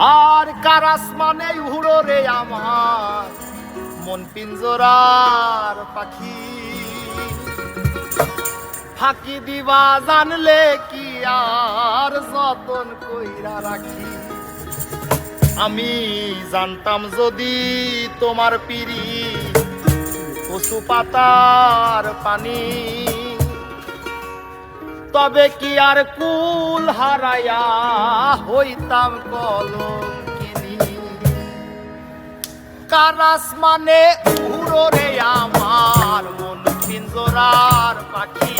আর Karras মানে উড়ো রে আমার? মন পিঞ্জরার পাখি। ফাঁকি দিবা জানলে কি আর যতন কইরা রাখি? আমি জানতাম যদি তোমার পিড়ি কচু পাতার পানি। তবে কি আর কুল হারায়া হইতাম কলঙ্কিনী? কারাস মানে উড়ো রে আমার মন পিঞ্জরার পাখি?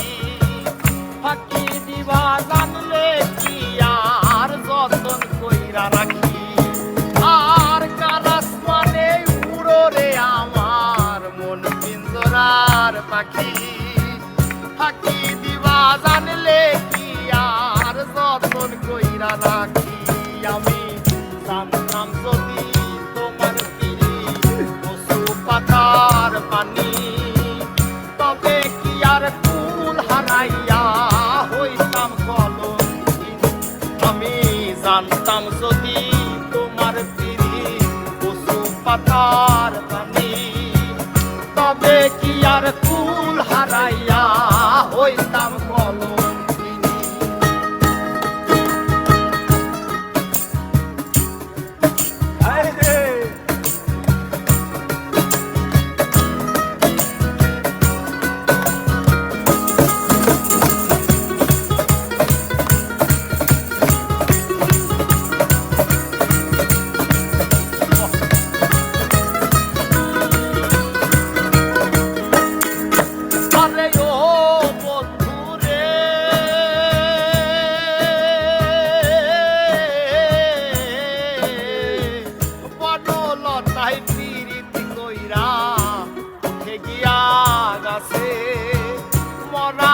পাতার পানি। তবে কি আর কুল হারাইয়া হইতাম কলঙ্কিনী আমি জানতাম যদি তোমার পিড়ি পশু পাতার পানি। তবে কি আর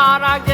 God, i get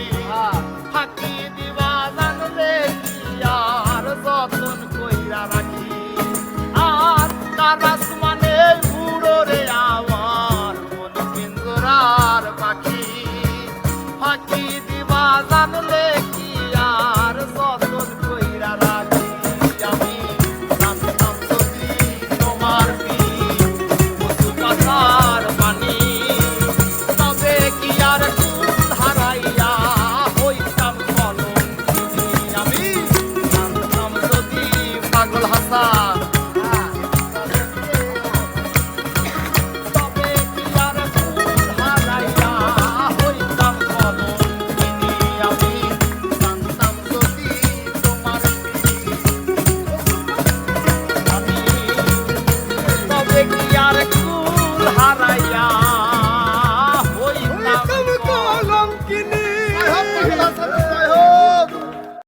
ফাঁকি দিবা জানলে